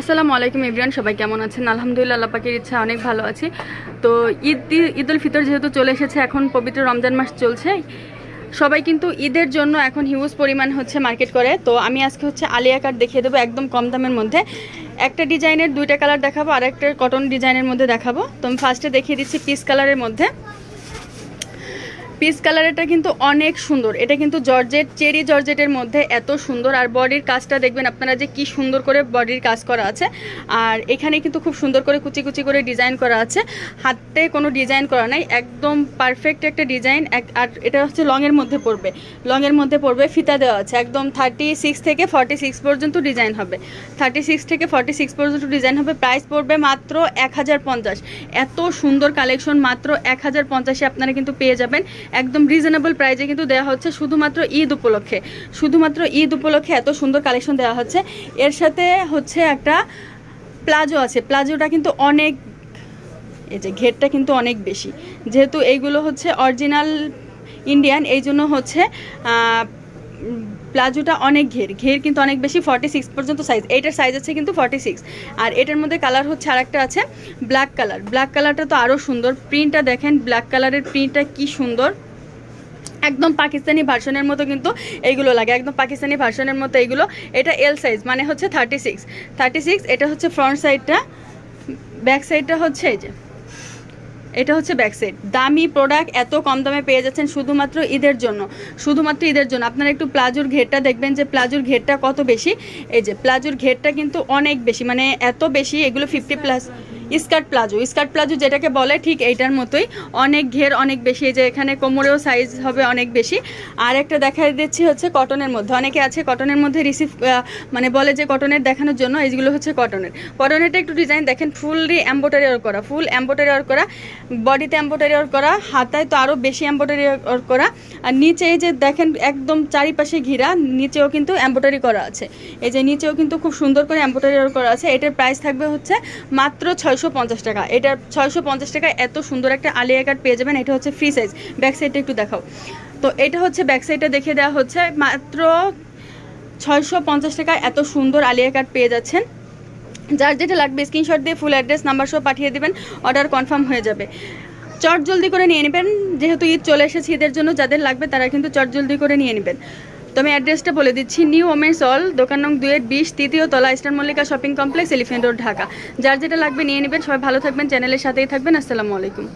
আসসালামু আলাইকুম এভরিয়ান সবাই কেমন আছেন? আলহামদুলিল্লাহ, আল্লাহ পাকের ইচ্ছা, অনেক ভালো আছি। তো ঈদ ঈদ উল ফিতর যেহেতু চলে এসেছে, এখন পবিত্র রমজান মাস চলছে। সবাই কিন্তু ঈদের জন্য এখন হিউজ পরিমাণ হচ্ছে মার্কেট করে। তো আমি আজকে হচ্ছে আলিয়া কাট দেখিয়ে দেবো একদম কম দামের মধ্যে। একটা ডিজাইনের দুইটা কালার দেখাবো আর একটা কটন ডিজাইনের মধ্যে দেখাবো। তো আমি ফার্স্টে দেখিয়ে দিচ্ছি পিস কালারের মধ্যে। পিস কালারটা কিন্তু অনেক সুন্দর। এটা কিন্তু জর্জেট, চেরি জর্জেটের মধ্যে এত সুন্দর। আর বডির কাজটা দেখবেন আপনারা যে কি সুন্দর করে বডির কাজ করা আছে। আর এখানে কিন্তু খুব সুন্দর করে কুচি কুচি করে ডিজাইন করা আছে। হাতে কোনো ডিজাইন করা নাই। একদম পারফেক্ট একটা ডিজাইন। এক, আর এটা হচ্ছে লংয়ের মধ্যে পড়বে। লংয়ের মধ্যে পড়বে ফিতা দেওয়া আছে। একদম থার্টি সিক্স থেকে ফর্টি সিক্স পর্যন্ত ডিজাইন হবে। থার্টি সিক্স থেকে ফর্টি সিক্স পর্যন্ত ডিজাইন হবে। প্রাইস পড়বে মাত্র এক হাজার পঞ্চাশ। এত সুন্দর কালেকশন মাত্র এক হাজার পঞ্চাশে আপনারা কিন্তু পেয়ে যাবেন। একদম রিজনেবল প্রাইসে কিন্তু দেওয়া হচ্ছে শুধুমাত্র ঈদ উপলক্ষে। শুধুমাত্র ঈদ উপলক্ষে এত সুন্দর কালেকশন দেওয়া হচ্ছে। এর সাথে হচ্ছে একটা প্লাজো আছে। প্লাজোটা কিন্তু অনেক, এই যে ঘেরটা কিন্তু অনেক বেশি। যেহেতু এইগুলো হচ্ছে অরিজিনাল ইন্ডিয়ান এই জন্য হচ্ছে প্লাজোটা অনেক ঘের। ঘের কিন্তু অনেক বেশি ফর্টি সিক্স পর্যন্ত সাইজ এইটার সাইজ আছে কিন্তু ফর্টি সিক্স আর এটার মধ্যে কালার হচ্ছে আরেকটা আছে ব্ল্যাক কালার ব্ল্যাক কালারটা তো আরও সুন্দর। প্রিন্টটা দেখেন ব্ল্যাক কালারের প্রিন্টটা কি সুন্দর। একদম পাকিস্তানি ভার্সনের মতো কিন্তু এইগুলো লাগে। একদম পাকিস্তানি ভার্সনের মতো এইগুলো। এটা এল সাইজ মানে হচ্ছে থার্টি সিক্স থার্টি সিক্স এটা হচ্ছে ফ্রন্ট সাইডটা ব্যাক সাইডটা হচ্ছে এই যে। এটা হচ্ছে ব্যাক সাইড দামি প্রোডাক্ট এত কম দামে পেয়ে যাচ্ছেন শুধুমাত্র ঈদের জন্য। শুধুমাত্র ঈদের জন্য। আপনারা একটু প্লাজোর ঘেরটা দেখবেন যে প্লাজোর ঘেরটা কত বেশি? এই যে প্লাজোর ঘেরটা কিন্তু অনেক বেশি মানে এত বেশি, এগুলো fifty plus skirt palazzo skirt palazzo যেটাকে বলে ঠিক এইটার মতোই। অনেক ঘের, অনেক বেশি। যে এখানে কোমরেও সাইজ হবে অনেক বেশি। আর একটা দেখা দিচ্ছি হচ্ছে কটনের মধ্যে। অনেকে আছে কটনের মধ্যে রিসিভ মানে বলে যে কটনের দেখানোর জন্য এইগুলো হচ্ছে কটনের কটনেরটা একটু ডিজাইন দেখেন ফুললি এম্বোটারি ওর করা ফুল এম্বোটারি ওয়ার করা। বডিতে এম্বোটারি ওয়ার করা, হাতায় তো আরও বেশি এম্বোটারি ওয়ার করা। আর নিচে এই যে দেখেন একদম চারিপাশে ঘিরা, নিচেও কিন্তু এম্বোটারি করা আছে। এই যে নিচেও কিন্তু খুব সুন্দর করে এম্বোটারি ওয়ার করা আছে। এটার প্রাইস থাকবে হচ্ছে মাত্র ছয়শো পঞ্চাশ টাকা। এটা ছয়শো পঞ্চাশ টাকা এত সুন্দর একটা আলিয়া কার্ড পেয়ে যাবেন, এটা হচ্ছে ফ্রি সাইজ ব্যাক সাইডটা একটু দেখাও। তো এটা হচ্ছে ব্যাক সাইডটা দেখে দেওয়া হচ্ছে। মাত্র ছয়শো পঞ্চাশ টাকা এত সুন্দর আলিয়া কার্ড পেয়ে যাচ্ছেন। যার যেটা লাগবে স্ক্রিনশট দিয়ে ফুল অ্যাড্রেস নাম্বার সহ পাঠিয়ে দেবেন। অর্ডার কনফার্ম হয়ে যাবে। চট জলদি করে নিয়ে নেবেন। যেহেতু ঈদ চলে এসেছে ঈদের জন্য, যাদের লাগবে তারা কিন্তু চট জলদি করে নিয়ে নেবেন। তো আমি অ্যাড্রেসটা বলে দিচ্ছি, নিউ ওমেন্স অল দোকান নং দুয়ের বিশ, তৃতীয় তলা Eastern Mallika Shopping Complex Elephant Road, Dhaka. যার যেটা লাগবে নিয়ে নেবেন। সবাই ভালো থাকবেন, চ্যানেলের সাথেই থাকবেন। আসসালামু আলাইকুম।